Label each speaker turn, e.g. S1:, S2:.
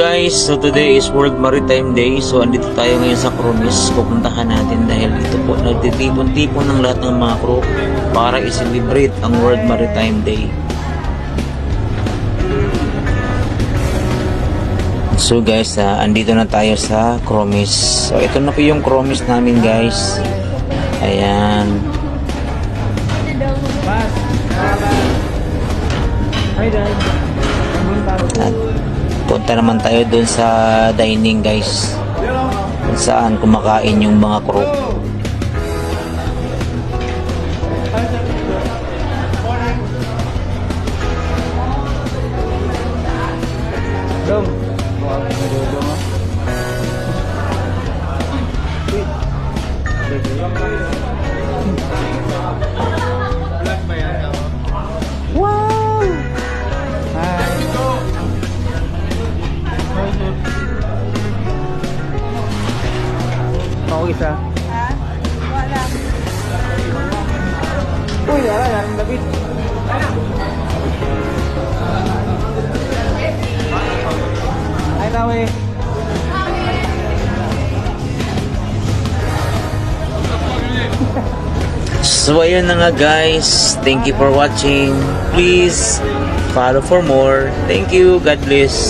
S1: guys, so today is World Maritime Day. So andito tayo ngayon sa Crumis. Pupuntahan natin dahil dito po nagtitipon-tipon ng lahat ng mga crew para i-celebrate ang World Maritime Day. So guys, ah, andito na tayo sa Crumis. So ito na po yung Crumis namin guys. Ayan. At punta naman tayo dun sa dining guys. Kung saan kumakain yung mga crew.
S2: Dong. Mukhang Ako isa.
S3: Ha? Wala.
S2: Uy, wala yan. David. Hi, Tawi.
S1: So ayun na nga guys. Thank you for watching. Please follow for more. Thank you. God bless.